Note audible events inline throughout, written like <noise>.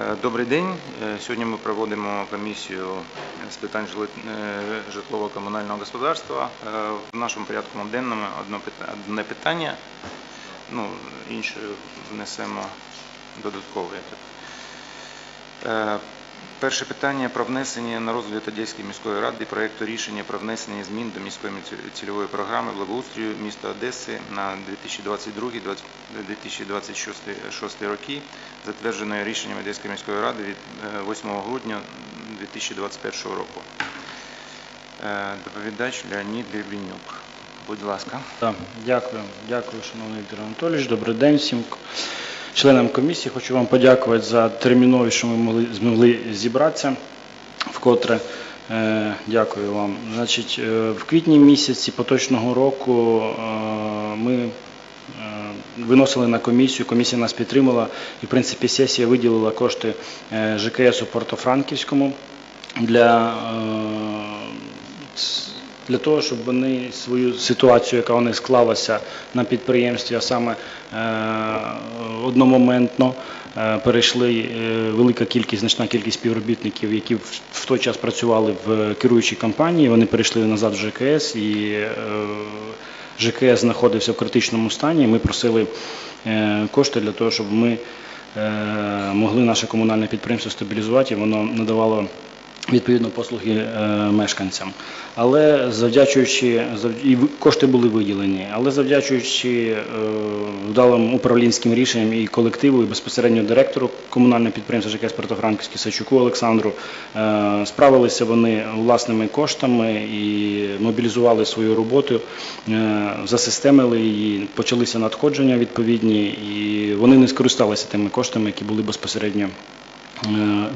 Е, Добрий день. Е, Сьогодні ми проводимо комісію з питань е, житлово-комунального господарства. В нашому порядку денному одне питання, ну, інше внесемо додатково. Е, Перше питання про внесення на розгляд Одеської міської ради проєкту рішення про внесення змін до міської цільової програми благоустрою міста Одеси на 2022-2026 роки, затвердженої рішенням Одеської міської ради від е, 8 грудня 2021 року. Е, Доповідач Леонід Гребенюк. Будь ласка. Так, дякую, дякую, шановний Віктор Анатолійович. Добрий день всім членам комісії. Хочу вам подякувати за терміновість, що ми могли змогли зібратися вкотре. Е, Дякую вам. Значить, е, в квітні місяці поточного року е, ми виносили на комісію, комісія нас підтримала, і в принципі сесія виділила кошти ЖКС у Портофранківському для для того, щоб вони свою ситуацію, яка у них склалася на підприємстві, а саме е, одномоментно е, перейшли е, велика кількість, значна кількість співробітників, які в, той час працювали в керуючій компанії, вони перейшли назад в ЖКС і ЖКС знаходився в критичному стані. Ми просили кошти для того, щоб ми могли наше комунальне підприємство стабілізувати, воно надавало відповідно послуги е, мешканцям. Але завдячуючи і кошти були виділені, але завдячуючи е, вдалим управлінським рішенням і колективу, і безпосередньо директору комунального підприємства ЖКС Портофранківський Сачуку Олександру, е, справилися вони власними коштами і мобілізували свою роботу, засистемили її, почалися надходження відповідні, і вони не скористалися тими коштами, які були безпосередньо е,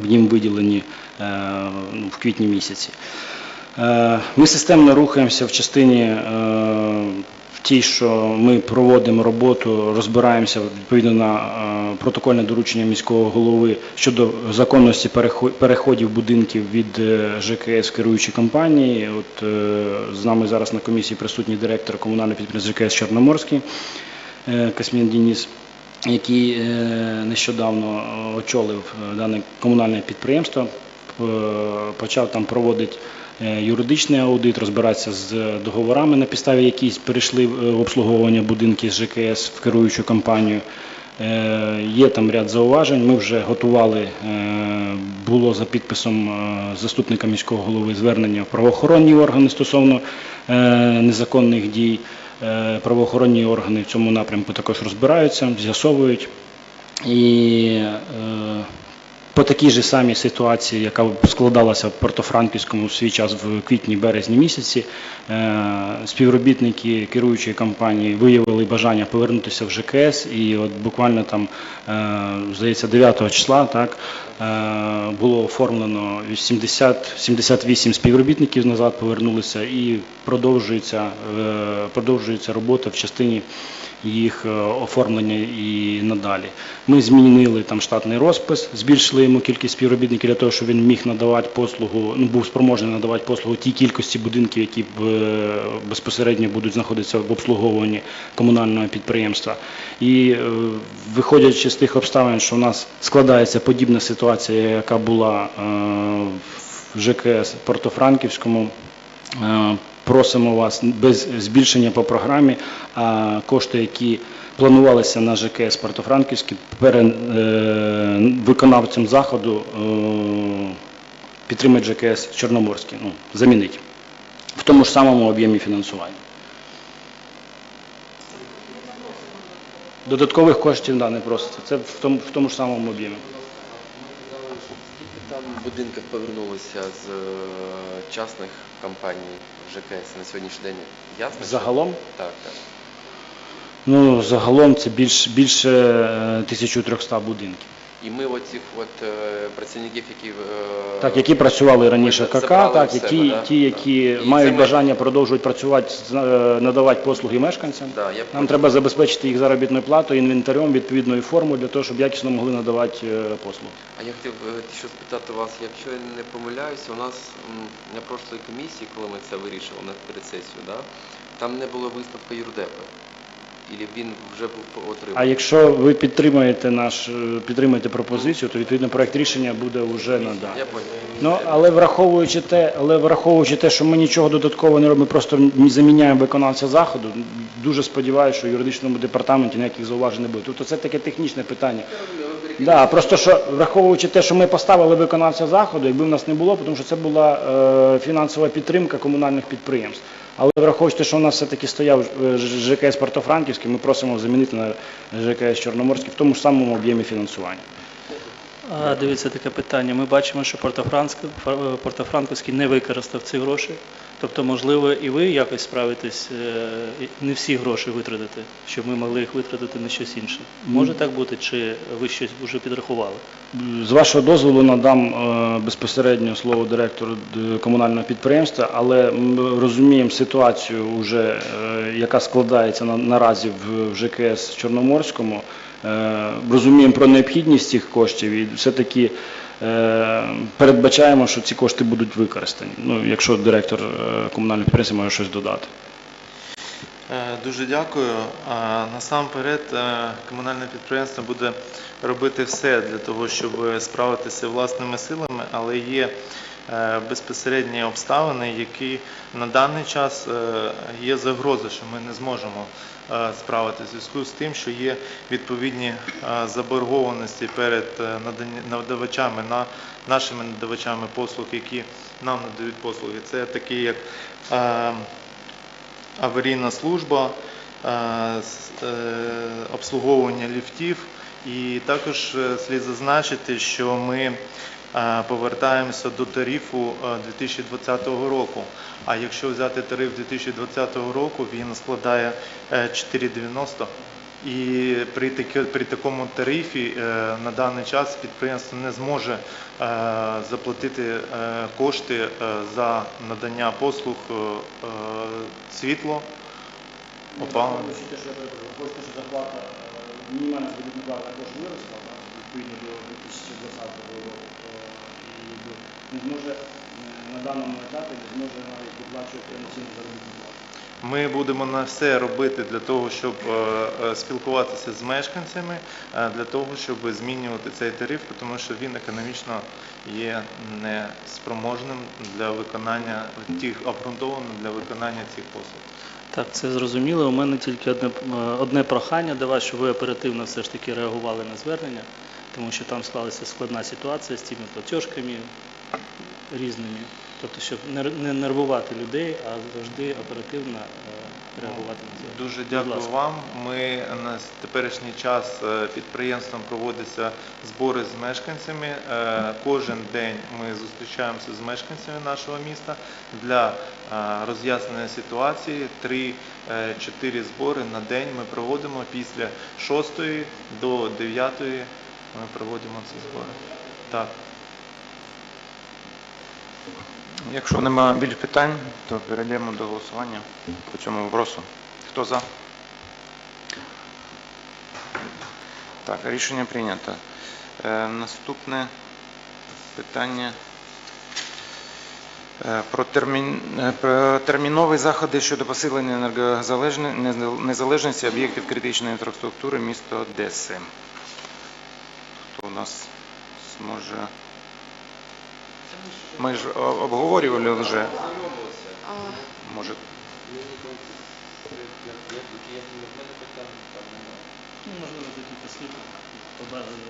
їм виділені е, ну, в квітні місяці. Е, Ми системно рухаємося в частині в тій, що ми проводимо роботу, розбираємося відповідно на протокольне доручення міського голови щодо законності переходів будинків від ЖКС в керуючі компанії. От з нами зараз на комісії присутній директор комунального підприємства ЖКС Чорноморський Касмін Дініс який е, нещодавно очолив е, дане комунальне підприємство, е, почав там проводити юридичний аудит, розбиратися з договорами, на підставі яких перейшли в обслуговування будинків з ЖКС в керуючу компанію. Є там ряд зауважень. Ми вже готували, було за підписом заступника міського голови звернення в правоохоронні органи стосовно незаконних дій. Е, Правоохоронні органи в цьому напрямку також розбираються, з'ясовують. І е, по такій же самій ситуації, яка складалася в Портофранківському в свій час в квітні-березні місяці, е, співробітники керуючої компанії виявили бажання повернутися в ЖКС, і от буквально там, е, здається, 9 числа так, е, було оформлено 70, 78 співробітників назад повернулися і продовжується, продовжується робота в частині їх оформлення і надалі. Ми змінили там штатний розпис, збільшили йому кількість співробітників для того, щоб він міг надавати послугу, ну був спроможний надавати послугу тій кількості будинків, які е, безпосередньо будуть знаходитися в обслуговуванні комунального підприємства. І е, виходячи з тих обставин, що у нас складається подібна ситуація, яка була е, в ЖКС Портофранківському. Просимо вас без збільшення по програмі, а кошти, які планувалися на ЖКС Портофранківський, е, виконавцем заходу е, підтримати ЖКС Чорноморський, ну, замінити в тому ж самому об'ємі фінансування. Додаткових коштів да, не проситься. Це в тому, в тому ж самому об'ємі. Скільки там будинків повернулося з е, частних компаній ЖКС на сьогоднішній день? Ясно? Загалом Так, так. Ну, загалом це більш, більше е, 1300 будинків. І ми оцих от е, працівників, які е, Так, які працювали раніше в КК, забрали так, в себе, які, да? ті, які І мають це ми- бажання продовжувати працювати, з- е, надавати послуги мешканцям. Да, я Нам треба забезпечити їх заробітною платою, інвентарем, відповідною формою для того, щоб якісно могли надавати е, послуги. А я хотів е, ще спитати вас, якщо я не помиляюся, у нас м, на прошлій комісії, коли ми це вирішили на перед сесією, да, там не було виставки юрдепи. І він вже був А якщо ви підтримаєте наш е, підтримаєте пропозицію, то відповідно проект рішення буде вже наданий. Ну, але враховуючи те, але враховуючи те, що ми нічого додатково не робимо, просто заміняємо виконавця заходу, дуже сподіваюся, що в юридичному департаменті ніяких зауважень не буде. Тобто це таке технічне питання. Да, просто що враховуючи те, що ми поставили виконавця заходу, якби в нас не було, тому що це була е, фінансова підтримка комунальних підприємств. Але враховуючи те, що у нас все-таки стояв е, ЖКС Портофранківський, ми просимо замінити на ЖКС Чорноморський в тому ж самому об'ємі фінансування. Дивіться таке питання. Ми бачимо, що Фра- Портофранківський не використав ці гроші. Тобто, можливо, і ви якось справитесь, е, не всі гроші витратите, щоб ми могли їх витратити на щось інше. Може так бути, чи ви щось вже підрахували? З вашого дозволу надам е, безпосередньо слово директору комунального підприємства, але ми розуміємо ситуацію, е, яка складається на- наразі в ЖКС Чорноморському. Е, Розуміємо про необхідність цих коштів і все-таки е, передбачаємо, що ці кошти будуть використані. Ну, якщо директор е, комунального підприємства може щось додати. Дуже дякую. Насамперед, комунальне підприємство буде робити все для того, щоб справитися власними силами, але є безпосередні обставини, які на даний час є загроза, що ми не зможемо е, справитися в зв'язку з тим, що є відповідні е, заборгованості перед е, надавачами, на нашими надавачами послуг, які нам надають послуги. Це такі як аварійна служба, обслуговування ліфтів. І також слід зазначити, що ми повертаємося до тарифу е, 2020 року. А якщо взяти тариф 2020 року, він складає е, 4,90. І при, такому тарифі е, на даний час підприємство не зможе е, заплатити е, кошти е, за надання послуг е, е, світло, опалення. Мінімальна заробітна плата також виросла, відповідно до 2020 року, і не зможе на даному етапі не зможе навіть виплачувати повноцінну заробітну плату. Ми будемо на все робити для того, щоб е, е, спілкуватися з мешканцями, е, для того, щоб змінювати цей тариф, тому що він економічно є неспроможним для виконання тих обґрунтованим для виконання цих послуг. Так, це зрозуміло. У мене тільки одне, е, одне прохання до вас, щоб ви оперативно все ж таки реагували на звернення, тому що там склалася складна ситуація з цими платіжками різними. Тобто, щоб не нервувати людей, а завжди оперативно е, реагувати на звернення. Дуже дякую вам. Ми на теперішній час е, підприємством проводяться збори з мешканцями. Е, Кожен день ми зустрічаємося з мешканцями нашого міста для роз'яснення ситуації. Три-чотири збори на день ми проводимо після 6 до 9 ми проводимо ці збори. Так. Якщо немає більш питань, то перейдемо до голосування по цьому вопросу. Хто за? Так, рішення прийнято. Е, Наступне питання е, про, термін, е, про термінові заходи щодо посилення енергозалежне- незалежності об'єктів критичної інфраструктури міста Одеси. Хто у нас зможе? Ми ж обговорювали вже. А, Може, Ну, можливо, декілька слів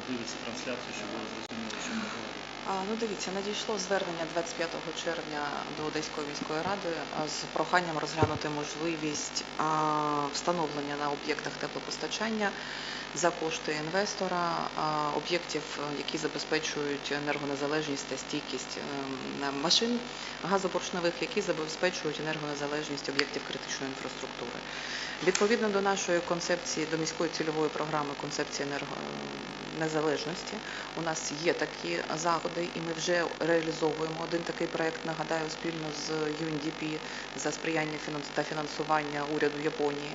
дивитися трансляцію, щоб ви зрозуміло, що ми говоримо. Ну дивіться, надійшло звернення 25 червня до Одеської міської ради з проханням розглянути можливість встановлення на об'єктах теплопостачання за кошти інвестора об'єктів, е, які забезпечують енергонезалежність та стійкість ем, машин газопоршневих, які забезпечують енергонезалежність об'єктів критичної інфраструктури. Відповідно до нашої концепції, до міської цільової програми концепції енергонезалежності, у нас є такі заходи, і ми вже реалізовуємо один такий проект, нагадаю, спільно з UNDP за сприяння та фінансування уряду Японії.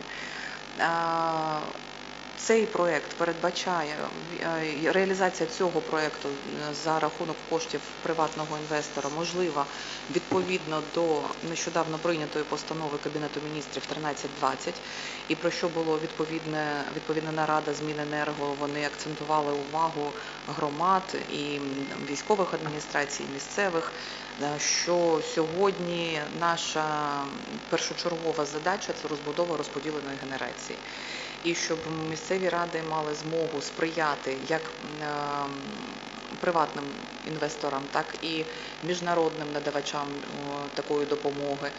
Цей проект передбачає е, реалізація цього проекту е, за рахунок коштів приватного інвестора можлива відповідно до нещодавно прийнятої постанови Кабінету міністрів 1320, і про що було відповідне відповідна нарада Зміненерго. Вони акцентували увагу громад і військових адміністрацій, місцевих, е, що сьогодні наша першочергова задача це розбудова розподіленої генерації. І щоб місцеві ради мали змогу сприяти як е, приватним інвесторам, так і міжнародним надавачам такої допомоги,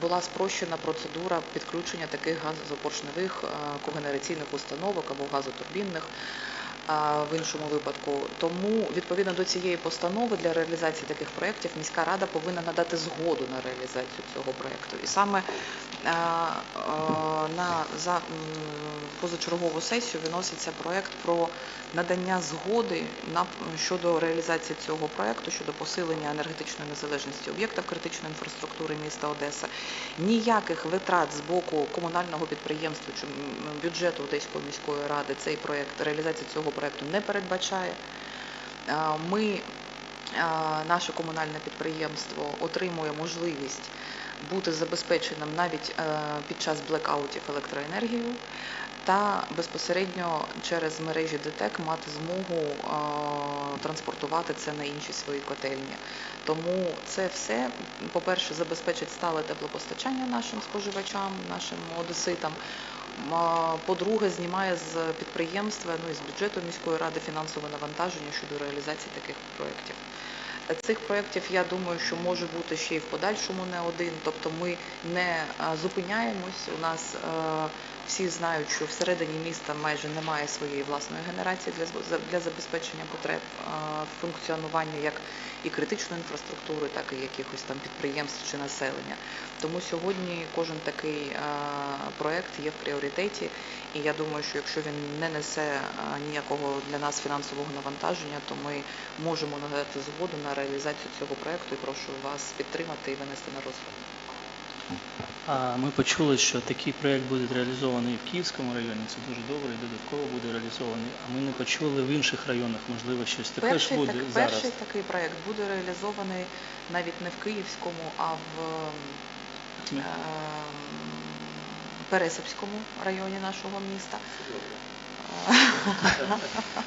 була спрощена процедура підключення таких газопоршневих е, когенераційних установок або газотурбінних в іншому випадку. Тому відповідно до цієї постанови для реалізації таких проєктів міська рада повинна надати згоду на реалізацію цього проєкту. І саме на за, позачергову сесію виноситься проєкт про надання згоди щодо реалізації цього проєкту, щодо посилення енергетичної незалежності об'єктів критичної інфраструктури міста Одеса. Ніяких витрат з боку комунального підприємства чи бюджету Одеської міської ради цей проєкт, реалізація цього проєкту не передбачає. Ми, наше комунальне підприємство, отримує можливість бути забезпеченим навіть е, під час блекаутів електроенергією та безпосередньо через мережі ДТЕК мати змогу е, транспортувати це на інші свої котельні. Тому це все, по-перше, забезпечить стале теплопостачання нашим споживачам, нашим одеситам. По-друге, знімає з підприємства, ну і з бюджету міської ради фінансове навантаження щодо реалізації таких проєктів. Цих проєктів, я думаю, що може бути ще й в подальшому не один. Тобто ми не зупиняємось. У нас е, всі знають, що всередині міста майже немає своєї власної генерації для, для забезпечення потреб функціонування як і критичної інфраструктури, так і якихось там підприємств чи населення. Тому сьогодні кожен такий проєкт є в пріоритеті. І я думаю, що якщо він не несе ніякого для нас фінансового навантаження, то ми можемо надати згоду на реалізацію цього проєкту і прошу вас підтримати і винести на розгляд. А ми почули, що такий проєкт буде реалізований в Київському районі. Це дуже добре і додатково буде реалізований. А ми не почули в інших районах, можливо, щось таке ж буде так, зараз. перший такий проєкт буде реалізований навіть не в Київському, а в ем, Пересипському районі нашого міста. <laughs>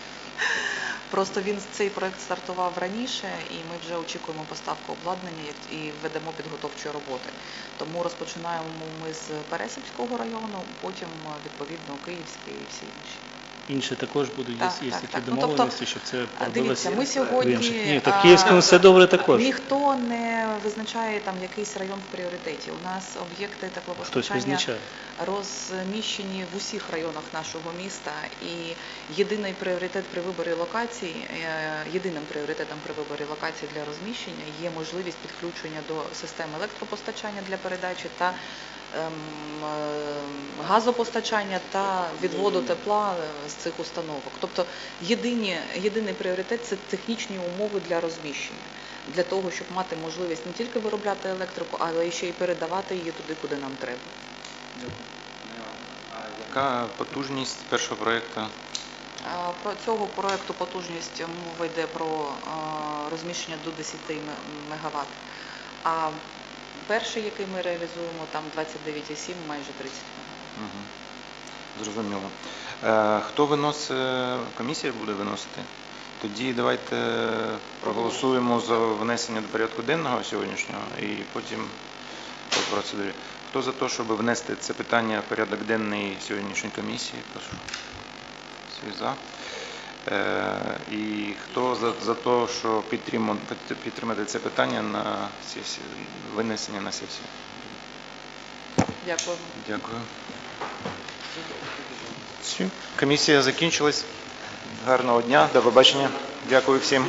Просто він цей проект стартував раніше, і ми вже очікуємо поставку обладнання і ведемо підготовчі роботи. Тому розпочинаємо ми з Пересипського району, потім відповідно Київський і всі інші. Інші також будуть Так, є, є так, такі так. Ну, домовленості, щоб це А, робилося Дивіться, ми сьогодні. Ні, так в Київському все добре також. Ніхто не визначає там якийсь район в пріоритеті. У нас об'єкти теплопостачання розміщені в усіх районах нашого міста. І єдиний пріоритет при виборі локацій, е, єдиним пріоритетом при виборі локацій для розміщення є можливість підключення до системи електропостачання для передачі та ем, е, газопостачання та відводу тепла з цих установок. Тобто єдині, єдиний пріоритет це технічні умови для розміщення. Для того, щоб мати можливість не тільки виробляти електрику, але ще й передавати її туди, куди нам треба. Яка потужність першого проєкту? Про цього проекту потужність мова йде про розміщення до 10 м- МВт. А перший, який ми реалізуємо, там 29,7, майже 30 МВт. Угу. Зрозуміло. Е, хто виносить, комісія буде виносити? Тоді давайте проголосуємо за внесення до порядку денного сьогоднішнього і потім по процедурі. Хто за те, щоб внести це питання в порядок денний сьогоднішньої комісії? Прошу. Всі за. Е, і хто за, за те, що підтримати, підтримати це питання на сесію, винесення на сесію? Дякую. Дякую. Комісія закінчилась. Гарного дня, до побачення. Дякую всім.